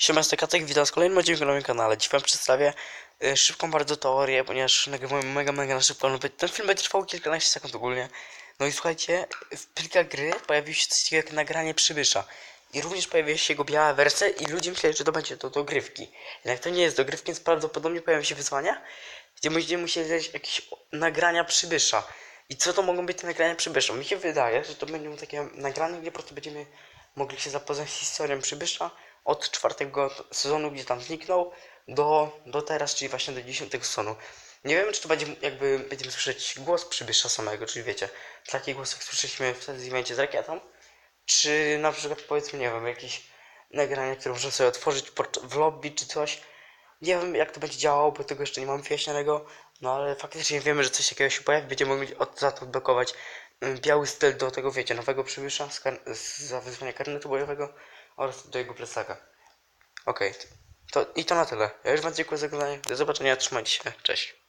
Siema, Katek, witam z kolejnym odcinku na moim kanale. Dziś wam przedstawię y, szybką bardzo teorię, ponieważ nagrywamy mega, mega na szybko. No, Ten film będzie trwał kilkanaście sekund ogólnie. No i słuchajcie, w plikach gry pojawił się coś takiego jak nagranie przybysza. I również pojawiła się jego biała wersja i ludzie myśleli, że to będzie do dogrywki. Jednak to nie jest dogrywki, więc prawdopodobnie pojawią się wyzwania, gdzie będziemy musieli znaleźć jakieś nagrania przybysza. I co to mogą być te nagrania przybysza? Mi się wydaje, że to będą takie nagrania, gdzie po prostu będziemy mogli się zapoznać z historią przybysza od czwartego sezonu, gdzie tam zniknął, do, do teraz, czyli właśnie do dziesiątego sezonu. Nie wiem, czy to będzie jakby będziemy słyszeć głos przybysza samego, czyli wiecie, taki głos jak słyszeliśmy wtedy w evencie z rakietą, czy na przykład powiedzmy, nie wiem, jakieś nagranie, które można sobie otworzyć w lobby czy coś. Nie wiem jak to będzie działało, bo tego jeszcze nie mam wyjaśnionego, no ale faktycznie wiemy, że coś takiego się pojawi, będziemy mogli od, za to odblokować biały styl do tego, wiecie, nowego przybysza z, z za wyzwania karnetu bojowego oraz do jego plecaka. Okej, to i to na tyle. Ja już wam dziękuję za oglądanie, do zobaczenia, trzymajcie się, cześć.